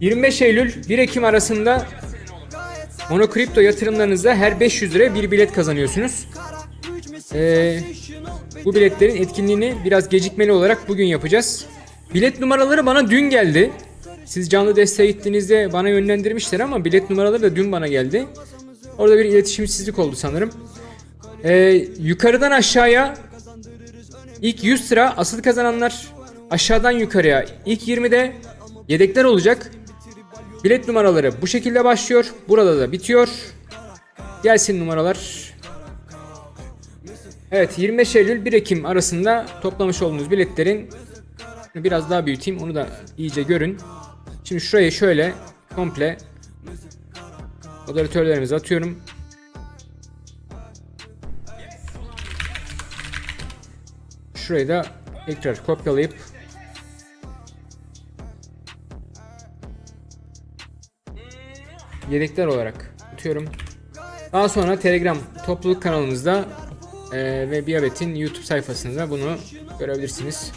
25 Eylül 1 Ekim arasında Monokripto yatırımlarınızda her 500 liraya bir bilet kazanıyorsunuz. Ee, bu biletlerin etkinliğini biraz gecikmeli olarak bugün yapacağız. Bilet numaraları bana dün geldi. Siz canlı desteğe gittiğinizde bana yönlendirmişler ama bilet numaraları da dün bana geldi. Orada bir iletişimsizlik oldu sanırım. Ee, yukarıdan aşağıya ilk 100 sıra asıl kazananlar aşağıdan yukarıya ilk 20'de yedekler olacak. Bilet numaraları bu şekilde başlıyor. Burada da bitiyor. Gelsin numaralar. Evet 25 Eylül 1 Ekim arasında toplamış olduğunuz biletlerin biraz daha büyüteyim onu da iyice görün. Şimdi şurayı şöyle komple moderatörlerimizi atıyorum. Şurayı da tekrar kopyalayıp yedekler olarak atıyorum. Daha sonra Telegram topluluk kanalımızda eee, ve Biabet'in YouTube sayfasında bunu görebilirsiniz.